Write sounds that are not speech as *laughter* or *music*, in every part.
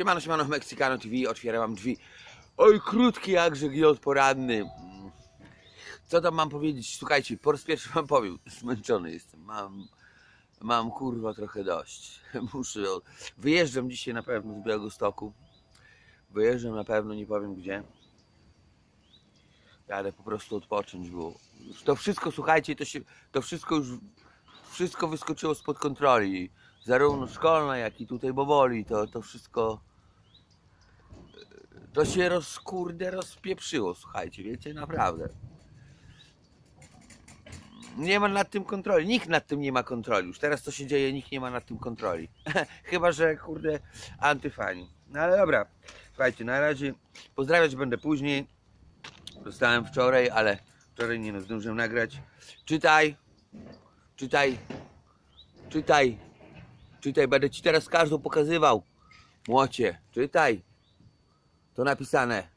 Siemano, siemano, Mexicano TV, otwieram drzwi. Oj, krótki jakże giot poranny. Mm. Co tam mam powiedzieć? Słuchajcie, po raz pierwszy wam powiem, *laughs* zmęczony jestem. Mam, mam kurwa trochę dość. *laughs* Muszę, wyjeżdżam dzisiaj na pewno z Białegostoku. Wyjeżdżam na pewno, nie powiem gdzie. Jadę po prostu odpocząć, bo to wszystko, słuchajcie, to, się, to wszystko już, wszystko wyskoczyło spod kontroli. Zarówno szkolne, jak i tutaj boboli, to, to wszystko, to się roz, rozpieprzyło, słuchajcie, wiecie, naprawdę. Nie ma nad tym kontroli, nikt nad tym nie ma kontroli. Już teraz co się dzieje, nikt nie ma nad tym kontroli. *laughs* Chyba, że kurde, antyfani. No ale dobra, słuchajcie, na razie pozdrawiać będę później. Dostałem wczoraj, ale wczoraj nie no, zdążyłem nagrać. Czytaj, czytaj, czytaj, czytaj, będę ci teraz każdą pokazywał. Młocie, czytaj. To napisane.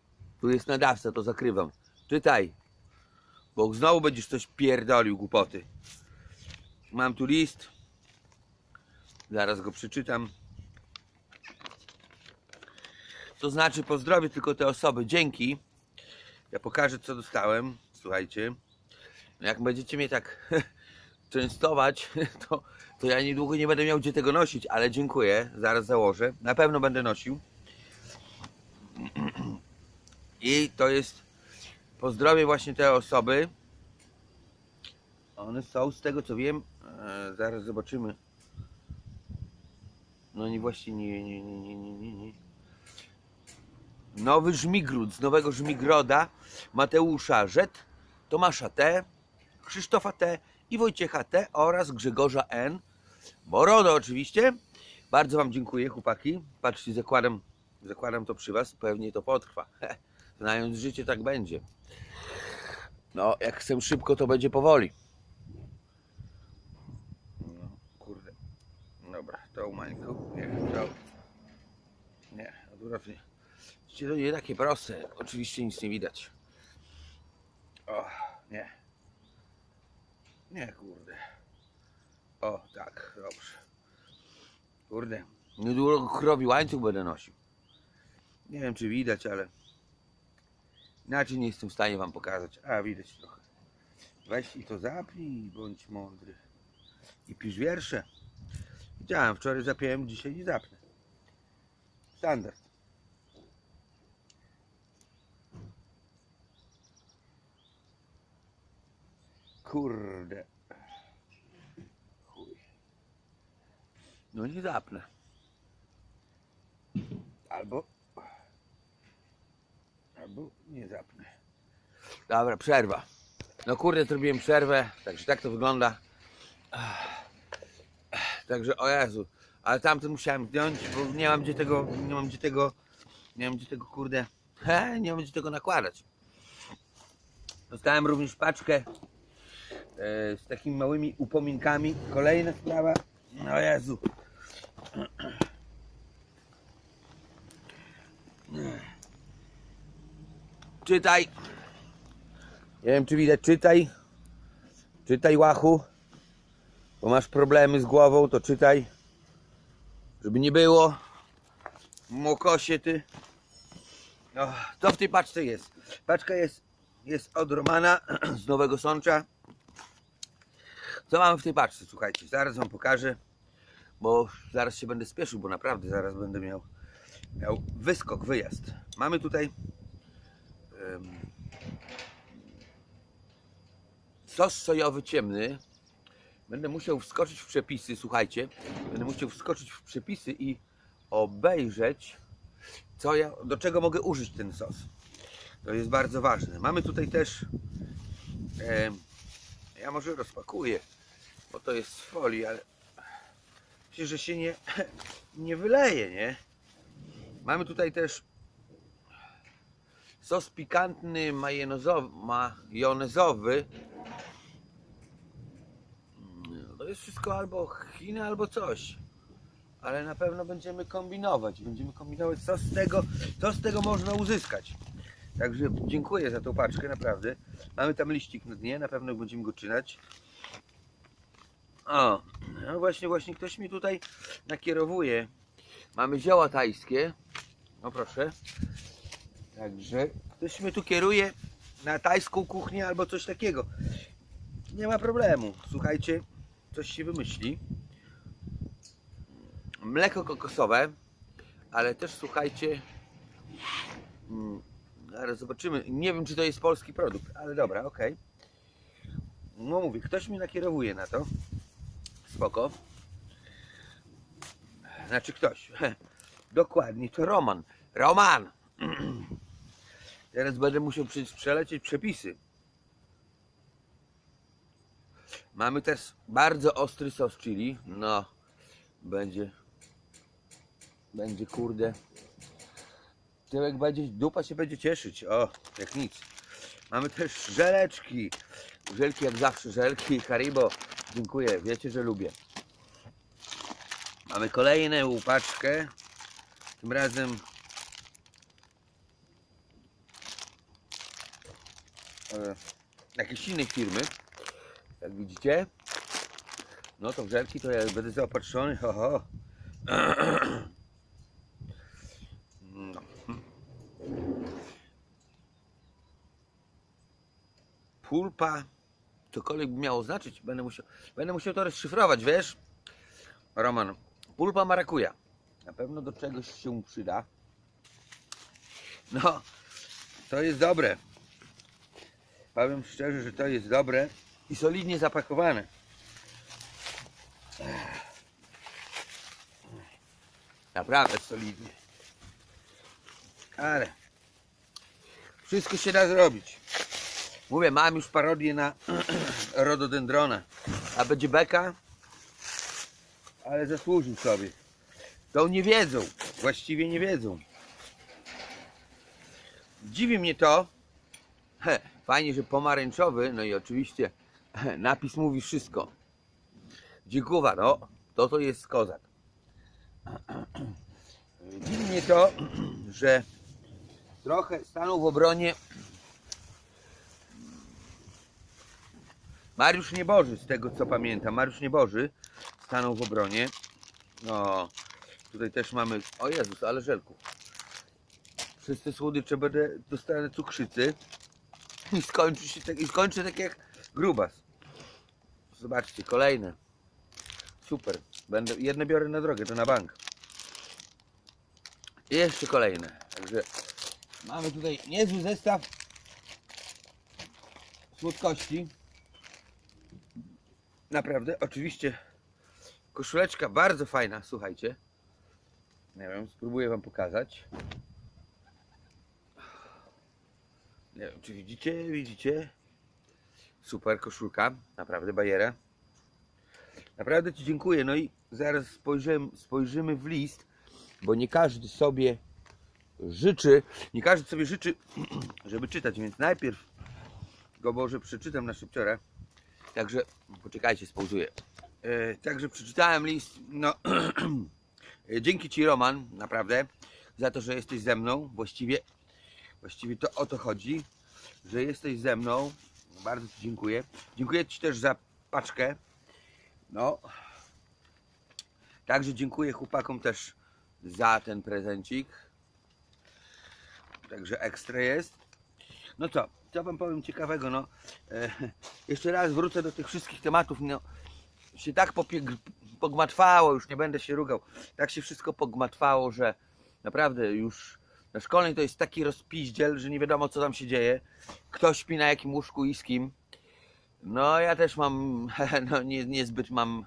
Tu jest nadawca, to zakrywam. Czytaj. Bo znowu będziesz coś pierdolił głupoty. Mam tu list. Zaraz go przeczytam. To znaczy pozdrowię tylko te osoby. Dzięki. Ja pokażę co dostałem. Słuchajcie. No Jak będziecie mnie tak *laughs* częstować, *laughs* to, to ja niedługo nie będę miał gdzie tego nosić, ale dziękuję. Zaraz założę. Na pewno będę nosił. I to jest pozdrowię właśnie te osoby. One są z tego co wiem. E, zaraz zobaczymy. No nie właśnie nie, nie, nie, nie, nie, nie, nie. Nowy Żmigród z Nowego Żmigroda Mateusza Rzet, Tomasza T, Krzysztofa T i Wojciecha T oraz Grzegorza N. Borodo oczywiście. Bardzo Wam dziękuję chłopaki. Patrzcie, zakładam, zakładam to przy Was. Pewnie to potrwa. *laughs* Znając życie tak będzie. No, jak chcę szybko, to będzie powoli. No, kurde. Dobra, to Mańku. Nie, to. Nie, odwrotnie. Widzicie, to nie takie proste. Oczywiście nic nie widać. O, nie. Nie, kurde. O, tak, dobrze. Kurde. Niedługo krowi łańcuch będę nosił. Nie wiem, czy widać, ale inaczej nie jestem w stanie wam pokazać. A, widać trochę. Weź i to zapnij, bądź mądry. I pisz wiersze. Widziałem, wczoraj zapiąłem, dzisiaj nie zapnę. Standard. Kurde. Chuj. No nie zapnę. Albo. Albo nie zapnę. Dobra, przerwa. No kurde, zrobiłem przerwę, także tak to wygląda. Także o Jezu, ale tamten musiałem zdjąć, bo nie mam gdzie tego, nie mam gdzie tego, nie mam gdzie tego kurde, he, nie mam gdzie tego nakładać. Dostałem również paczkę e, z takimi małymi upominkami. Kolejna sprawa. O Jezu. Czytaj. Nie wiem czy widać, czytaj. Czytaj łachu. Bo masz problemy z głową, to czytaj. Żeby nie było. Mokosie ty. O, co w tej paczce jest? Paczka jest, jest od Romana *clears throat* z Nowego Sącza. Co mamy w tej paczce? Słuchajcie, zaraz wam pokażę. Bo zaraz się będę spieszył, bo naprawdę zaraz będę miał, miał wyskok, wyjazd. Mamy tutaj sos sojowy ciemny. Będę musiał wskoczyć w przepisy, słuchajcie. Będę musiał wskoczyć w przepisy i obejrzeć, co ja, do czego mogę użyć ten sos. To jest bardzo ważne. Mamy tutaj też. em, ja może rozpakuję, bo to jest z folii, ale myślę, że się nie, *clears throat* nie wyleje, nie? Mamy tutaj też sos pikantny majonezowy. Mm, To jest wszystko albo Chiny, albo coś. Ale na pewno będziemy kombinować. Będziemy kombinować, co z tego, co z tego można uzyskać. Także dziękuję za tą paczkę, naprawdę. Mamy tam liścik na dnie, na pewno będziemy go czytać. O, no właśnie, właśnie ktoś mi tutaj nakierowuje. Mamy zioła tajskie. No proszę. Także ktoś mnie tu kieruje na tajską kuchnię albo coś takiego. Nie ma problemu. Słuchajcie, coś się wymyśli. Mleko kokosowe, ale też słuchajcie. mm, Zaraz zobaczymy. Nie wiem, czy to jest polski produkt, ale dobra, okej. No mówię, ktoś mnie nakierowuje na to. Spoko. Znaczy ktoś. *laughs* Dokładnie, to Roman. Roman! *clears throat* Teraz będę musiał przelecieć przepisy. Mamy też bardzo ostry sos chili. No, będzie. Będzie kurde. Tyłek będzie, dupa się będzie cieszyć. O, jak nic. Mamy też żeleczki. Żelki jak zawsze, żelki Haribo. Dziękuję, wiecie, że lubię. Mamy kolejną paczkę. Tym razem jakiejś innej firmy. Jak widzicie. No to żelki to ja będę zaopatrzony. Ho, ho. No. Pulpa. Cokolwiek by miało znaczyć, będę musiał, będę musiał to rozszyfrować, wiesz? Roman, pulpa marakuja. Na pewno do czegoś się przyda. No, to jest dobre. Powiem szczerze, że to jest dobre i solidnie zapakowane. Naprawdę solidnie. Ale wszystko się da zrobić. Mówię, mam już parodię na *clears throat* rododendrona. A będzie beka, ale zasłużył sobie. To nie wiedzą, właściwie nie wiedzą. Dziwi mnie to. Fajnie, że pomarańczowy, no i oczywiście napis mówi wszystko. Dziękuję, no to to jest kozak. Dziwi mnie to, że trochę stanął w obronie Mariusz Nieboży, z tego co pamiętam. Mariusz Nieboży stanął w obronie. No, tutaj też mamy. O Jezus, ale żelku. Przez słodycze będę dostanę cukrzycy i skończy się tak, i skończę tak jak grubas. Zobaczcie, kolejne. Super. Będę, jedne biorę na drogę, to na bank. I jeszcze kolejne. Także mamy tutaj niezły zestaw słodkości. Naprawdę, oczywiście koszuleczka bardzo fajna, słuchajcie. Nie wiem, spróbuję wam pokazać. Nie wiem, czy widzicie, widzicie. Super koszulka, naprawdę bajera. Naprawdę Ci dziękuję. No i zaraz spojrzymy, spojrzymy w list, bo nie każdy sobie życzy, nie każdy sobie życzy, *clears throat* żeby czytać, więc najpierw go może przeczytam na szybciora. Także poczekajcie, spauzuję. E, także przeczytałem list. No, *clears throat* dzięki Ci Roman, naprawdę, za to, że jesteś ze mną. Właściwie, właściwie to o to chodzi, że jesteś ze mną. Bardzo Ci dziękuję. Dziękuję Ci też za paczkę. No. Także dziękuję chłopakom też za ten prezencik. Także ekstra jest. No co, co wam powiem ciekawego, no. E, jeszcze raz wrócę do tych wszystkich tematów, no. Się tak pogmatwało, już nie będę się rugał, tak się wszystko pogmatwało, że naprawdę już na szkolnej to jest taki rozpiździel, że nie wiadomo co tam się dzieje. Kto śpi na jakim łóżku i z kim. No ja też mam, *laughs* no nie, niezbyt mam,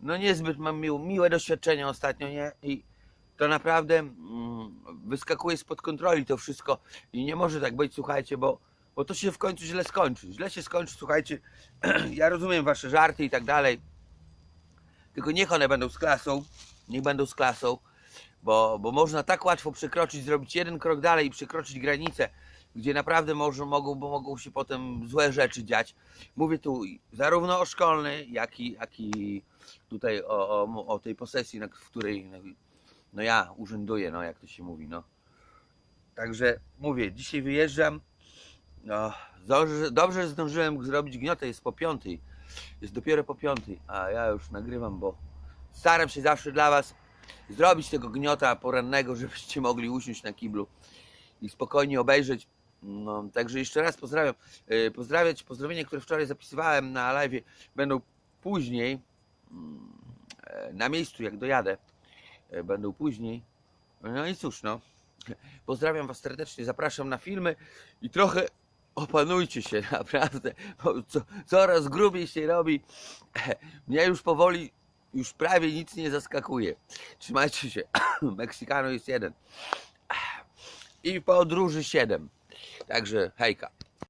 no niezbyt mam mił, miłe doświadczenia ostatnio, nie? I to naprawdę mm, wyskakuje spod kontroli to wszystko i nie może tak być, słuchajcie, bo, bo to się w końcu źle skończy. Źle się skończy, słuchajcie. *clears throat* ja rozumiem wasze żarty i tak dalej. Tylko niech one będą z klasą, niech będą z klasą, bo, bo można tak łatwo przekroczyć, zrobić jeden krok dalej i przekroczyć granicę, gdzie naprawdę może, mogą, bo mogą się potem złe rzeczy dziać. Mówię tu zarówno o szkolnej, jak i, jak i tutaj o, o, o tej posesji, w której no, no ja urzęduję, no jak to się mówi, no. Także mówię, dzisiaj wyjeżdżam. No, dobrze, dobrze zdążyłem zrobić gniotę, jest po piątej. Jest dopiero po piątej, a ja już nagrywam, bo staram się zawsze dla Was zrobić tego gniota porannego, *laughs* żebyście mogli usiąść na kiblu i spokojnie obejrzeć. No, także jeszcze raz pozdrawiam. E, Pozdrawiać, pozdrowienia, które wczoraj zapisywałem na live będą później mm, e, na miejscu, jak dojadę. E, Będą później. No i cóż, no. *laughs* Pozdrawiam Was serdecznie, zapraszam na filmy i trochę opanujcie się, *laughs* naprawdę, co, coraz grubiej się robi. Mnie już powoli, już prawie nic nie zaskakuje. Trzymajcie się, *coughs* Meksykano jest jeden. I podróży 7. Także hejka.